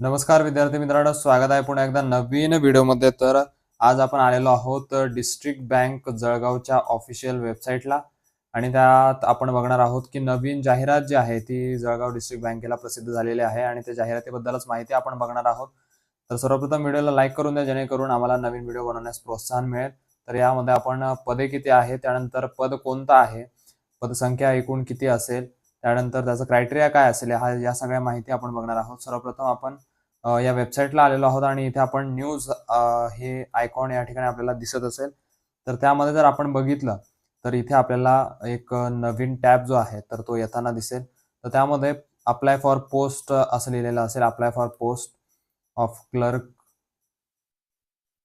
नमस्कार विद्यार्थी मित्रांनो स्वागत आहे पुन्हा एकदा नवीन व्हिडिओमध्ये. तर आज आपण आलेलो आहोत डिस्ट्रिक्ट बँक जळगावच्या ऑफिशियल वेबसाईटला. आणि त्यात आपण बघणार आहोत की नवीन जाहिरात जी आहे ती जळगाव डिस्ट्रिक्ट बँकेला प्रसिद्ध झालेली आहे. आणि त्या जाहिरातीबद्दलच माहिती आपण बघणार आहोत. तर सर्वप्रथम व्हिडिओला लाईक करून द्या जेणेकरून आम्हाला नवीन व्हिडिओ बनवण्यास प्रोत्साहन मिळेल. तर यामध्ये आपण पदे किती आहे त्यानंतर पद कोणतं आहे पदसंख्या एकूण किती असेल त्यानंतर त्याचं क्रायटेरिया काय असेल हा या सगळ्या माहिती आपण बघणार आहोत. सर्वप्रथम आपण या वेबसाईटला आलेलो आहोत आणि इथे आपण न्यूज हे आयकॉन या ठिकाणी आपल्याला दिसत असेल. तर त्यामध्ये जर आपण बघितलं तर इथे आपल्याला एक नवीन टॅब जो आहे तर तो येताना दिसेल. तर त्यामध्ये अप्लाय फॉर पोस्ट असं लिहिलेलं असेल apply for post of clerk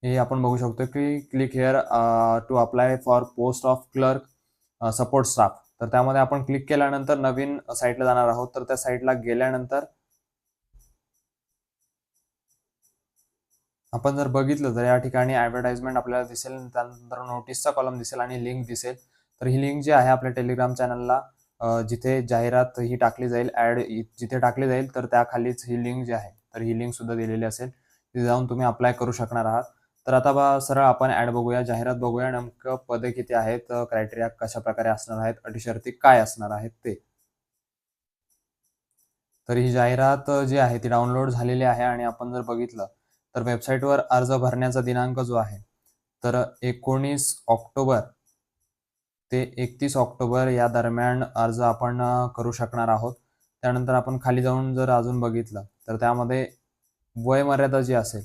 हे आपण बघू शकतो की click here to apply for post of clerk support staff तर त्यामध्ये आपण क्लिक केल्यानंतर नवीन साईटला जाणार आहोत. तर त्या साईटला गेल्यानंतर आपण जर बघितलं तर या ठिकाणी ऍडव्हर्टाइजमेंट आपल्याला दिसेल त्यानंतर नोटीसचा कॉलम दिसेल आणि लिंक दिसेल. तर ही लिंक जी आहे आपल्या टेलिग्राम चॅनलला जिथे जाहिरात ही टाकली जाईल ऍड जिथे टाकली जाईल तर त्याखालीच ही लिंक जी आहे तर ही लिंक सुद्धा दिलेली असेल. तिथे जाऊन तुम्ही अप्लाय करू शकणार आहात. तर आता बा सरळ आपण ऍड बघूया जाहिरात बघूया नेमकं पदे किती आहेत क्रायटेरिया कशा प्रकारे असणार आहेत अटी शर्ती काय असणार आहेत ते. तर ही जाहिरात जी आहे ती डाउनलोड झालेली आहे आणि आपण जर बघितलं तर वेबसाईटवर अर्ज भरण्याचा दिनांक जो आहे तर एकोणीस ऑक्टोबर ते एकतीस ऑक्टोबर या दरम्यान अर्ज आपण करू शकणार आहोत. त्यानंतर आपण खाली जाऊन जर अजून बघितलं तर त्यामध्ये वयमर्यादा जी असेल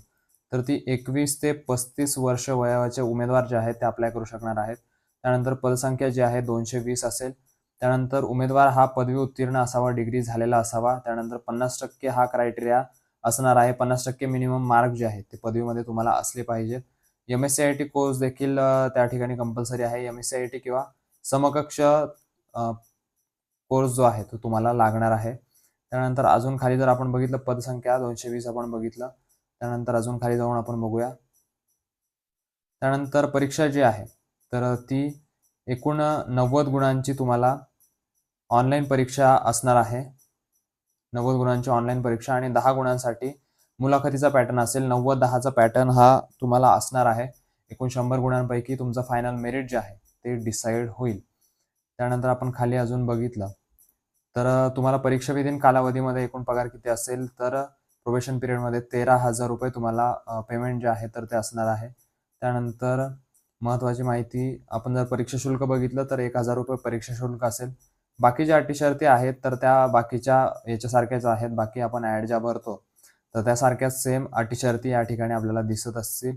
तर ती एकवीस ते पस्तीस वर्ष वयाचे उमेदवार जे आहेत ते अप्लाय करू शकणार आहेत. त्यानंतर पदसंख्या जी आहे दोनशे वीस असेल. त्यानंतर उमेदवार हा पदवी उत्तीर्ण असावा डिग्री झालेला असावा. त्यानंतर पन्नास टक्के हा क्रायटेरिया असणार आहे. पन्नास टक्के मिनिमम मार्क जे आहेत ते पदवीमध्ये तुम्हाला असले पाहिजेत M S C I T course देखील त्या ठिकाणी कंपल्सरी आहे. M S C I T किंवा समकक्ष कोर्स जो आहे तो तुम्हाला लागणार आहे. त्यानंतर अजून खाली जर आपण बघितलं पदसंख्या दोनशे वीस आपण बघितलं. त्यानंतर अजून खाली जाऊन आपण बघूया. त्यानंतर परीक्षा जी आहे तर ती एकूण नव्वद गुणांची तुम्हाला ऑनलाईन परीक्षा असणार आहे. नव्वद गुणांची ऑनलाईन परीक्षा आणि दहा गुणांसाठी मुलाखतीचा पॅटर्न असेल नव्वद दहाचा पॅटर्न हा तुम्हाला असणार आहे. एकूण शंभर गुणांपैकी तुमचं फायनल मेरिट जे आहे ते डिसाईड होईल. त्यानंतर आपण खाली अजून बघितलं. तर तुम्हाला परीक्षा विधीन कालावधीमध्ये एकूण पगार किती असेल तर प्रोबेशन पिरियडमध्ये तेरा हजार रुपये तुम्हाला पेमेंट जे आहे तर ते असणार आहे. त्यानंतर महत्त्वाची माहिती आपण जर परीक्षा शुल्क बघितलं तर एक हजार रुपये परीक्षा शुल्क असेल. बाकीच्या अटी शर्ती आहेत तर त्या बाकीच्या याच्यासारख्याच आहेत. बाकी आपण ॲड ज्या भरतो तर त्यासारख्याच सेम अटी शर्ती या ठिकाणी आपल्याला दिसत असतील.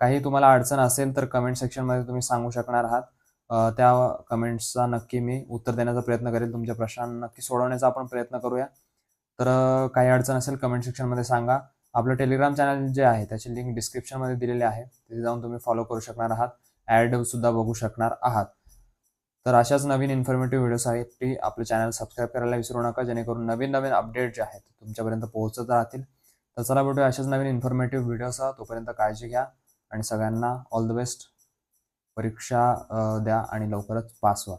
काही तुम्हाला अडचण असेल तर कमेंट सेक्शनमध्ये तुम्ही सांगू शकणार आहात. त्या कमेंट्सचा नक्की मी उत्तर देण्याचा प्रयत्न करेल. तुमच्या प्रश्नांना नक्की सोडवण्याचा आपण प्रयत्न करूया. तर काही अडचण असेल कमेंट सेक्शनमध्ये सांगा. आपलं टेलिग्राम चॅनल जे आहे त्याची लिंक डिस्क्रिप्शनमध्ये दिलेली आहे. तिथे जाऊन तुम्ही फॉलो करू शकणार आहात. ॲड सुद्धा बघू शकणार आहात. तर अशाच नवीन इन्फॉर्मेटिव्ह व्हिडिओसाठी आपलं चॅनल सबस्क्राईब करायला विसरू नका. जेणेकरून नवीन नवीन अपडेट जे आहेत तुमच्यापर्यंत पोहोचत राहतील. तर चला भेटूया अशाच नवीन इन्फॉर्मेटिव्ह व्हिडिओसह तोपर्यंत काळजी घ्या आणि सगळ्यांना ऑल द बेस्ट परीक्षा द्या आणि लवकरच पास व्हा.